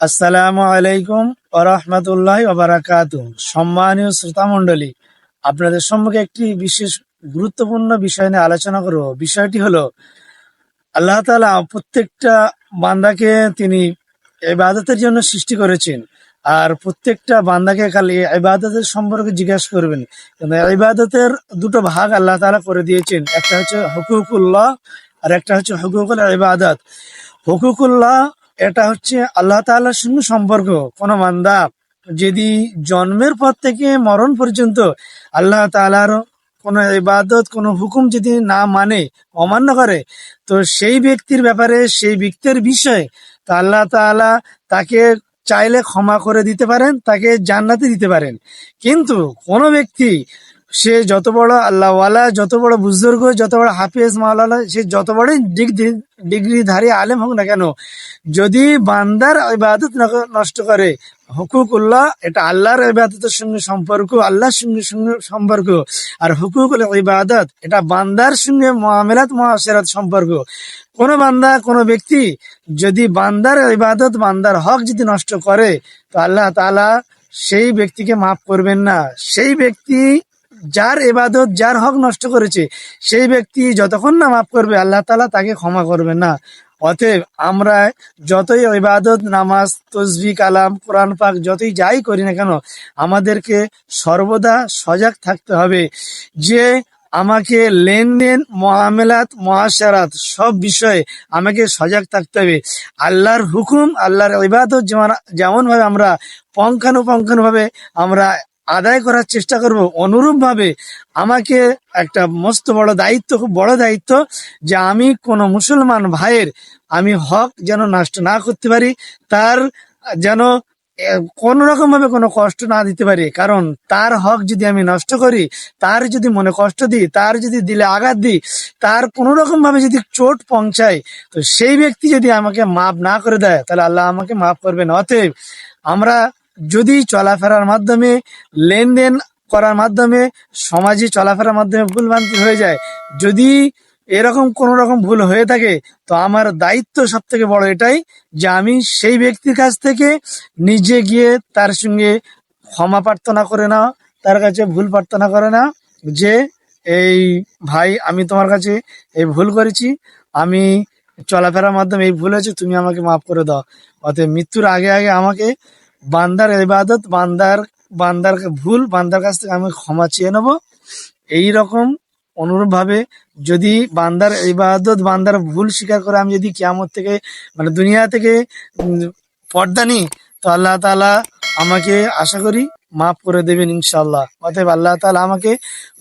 আসসালামু আলাইকুম ওরহমতুল্লাহ ওবরাকাত সম্মানীয় শ্রোতা মণ্ডলী আপনাদের সম্মুখে একটি বিশেষ গুরুত্বপূর্ণ বিষয় নিয়ে আলোচনা করব। বিষয়টি হলো, আল্লাহ তালা প্রত্যেকটা বান্দাকে তিনি ইবাদতের জন্য সৃষ্টি করেছেন আর প্রত্যেকটা বান্দাকে খালি ইবাদতের সম্পর্কে জিজ্ঞাসা করবেন। কিন্তু ইবাদতের দুটো ভাগ আল্লাহ তাআলা করে দিয়েছেন। একটা হচ্ছে হুকুকুল্লাহ আর একটা হচ্ছে হুকুকুল ইবাদত। হুকুকুল্লাহ এটা হচ্ছে আল্লাহ তাআলার সঙ্গে সম্পর্ক, কোন বান্দা যদি জন্মের পর থেকে মরণ পর্যন্ত আল্লাহ তাআলার কোন ইবাদত, কোন হুকুম যদি না মানে অমান্য করে, তো সেই ব্যক্তির ব্যাপারে, সেই ব্যক্তির বিষয়ে তা আল্লাহ তাআলা তাকে চাইলে ক্ষমা করে দিতে পারেন, তাকে জান্নাতে দিতে পারেন। কিন্তু কোন ব্যক্তি সে যত বড় আল্লাহওয়ালা, যত বড় বুজুর্গ, যত বড় হাফিজ মাওলানা, সে যত বড় ডিগ্রি, ডিগ্রিধারী আলেম হোক না কেন, যদি বান্দার ইবাদত নষ্ট করে, হুকুকুল্লাহ, এটা আল্লাহর ইবাদতের সঙ্গে সম্পর্ক, আল্লাহর সঙ্গে সঙ্গে সম্পর্ক, আর হুকুকুল ইবাদত, এটা বান্দার সঙ্গে মহামেলাত মহাসেরাত সম্পর্ক। কোন বান্দা, কোন ব্যক্তি যদি বান্দার ইবাদত, বান্দার হক যদি নষ্ট করে, তো আল্লাহ তাআলা সেই ব্যক্তিকে মাফ করবেন না। সেই ব্যক্তি যার এবাদত যার হক নষ্ট করেছে, সেই ব্যক্তি যতক্ষণ না মাফ করবে, আল্লাহ তালা তাকে ক্ষমা করবে না। অতএব আমরা যতই ইবাদত, নামাজ তসবি কালাম, কোরআন পাক যতই যাই করি না কেন, আমাদেরকে সর্বদা সজাগ থাকতে হবে যে আমাকে লেনদেন, মহামেলাত, মহাসারাত সব বিষয়ে আমাকে সজাগ থাকতে হবে। আল্লাহর হুকুম, আল্লাহর ইবাদত যেমন যেমনভাবে আমরা পঙ্খানুপঙ্খানুভাবে আমরা আদায় করার চেষ্টা করব। অনুরূপ ভাবে আমাকে একটা মস্ত বড় দায়িত্ব, খুব বড় দায়িত্ব যে আমি কোনো মুসলমান ভাইয়ের, আমি হক যেন নষ্ট না করতে পারি, তার যেন কোন রকম ভাবে কোনো কষ্ট না দিতে পারি। কারণ তার হক যদি আমি নষ্ট করি, তার যদি মনে কষ্ট দিই, তার যদি দিলে আঘাত দিই, তার কোনো রকম ভাবে যদি চোট পৌঁছায়, তো সেই ব্যক্তি যদি আমাকে মাফ না করে দেয়, তাহলে আল্লাহ আমাকে মাফ করবেন। অতএব আমরা যদি চলাফেরার মাধ্যমে, লেনদেন করার মাধ্যমে, সমাজে চলাফেরার মাধ্যমে ভুল ভ্রান্তি হয়ে যায়, যদি এরকম কোন রকম ভুল হয়ে থাকে, তো আমার দায়িত্ব সব থেকে বড় এটাই যে আমি সেই ব্যক্তির কাছ থেকে নিজে গিয়ে তার সঙ্গে ক্ষমা প্রার্থনা করে না, তার কাছে ভুল প্রার্থনা করে না যে, এই ভাই, আমি তোমার কাছে এই ভুল করেছি, আমি চলাফেরার মাধ্যমে এই ভুল হয়েছে, তুমি আমাকে মাফ করে দাও। অতএব মৃত্যুর আগে আগে আমাকে বান্দার ইবাদত, বান্দার বান্দার ভুল, বান্দার কাছ থেকে আমি ক্ষমা চেয়ে নেব। এই রকম অনুরূপ ভাবে যদি বান্দার ইবাদত, বান্দার ভুল স্বীকার করে আমি যদি কিয়ামত থেকে মানে দুনিয়া থেকে পর্দা নিই, তো আল্লাহ তাআলা আমাকে আশা করি মাফ করে দেবেন ইনশাল্লাহ অতএব আল্লাহ তাআলা আমাকে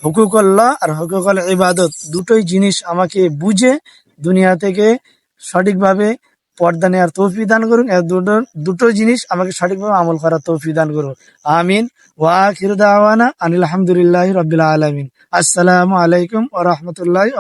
হুকুকল্লাহ আর হুকুকল ইবাদত দুটোই জিনিস আমাকে বুঝে দুনিয়া থেকে সঠিকভাবে পর্দা নেওয়ার তৌফি দান করুন। দুটো দুটো জিনিস আমাকে সঠিকভাবে আমল করার তৌফি দান করুন। আমিন। ওয়া আখিরু দাওয়ানা আনিল হামদুলিল্লাহি রবিল আলামিন। আসসালামু আলাইকুম ওয়া রাহমাতুল্লাহি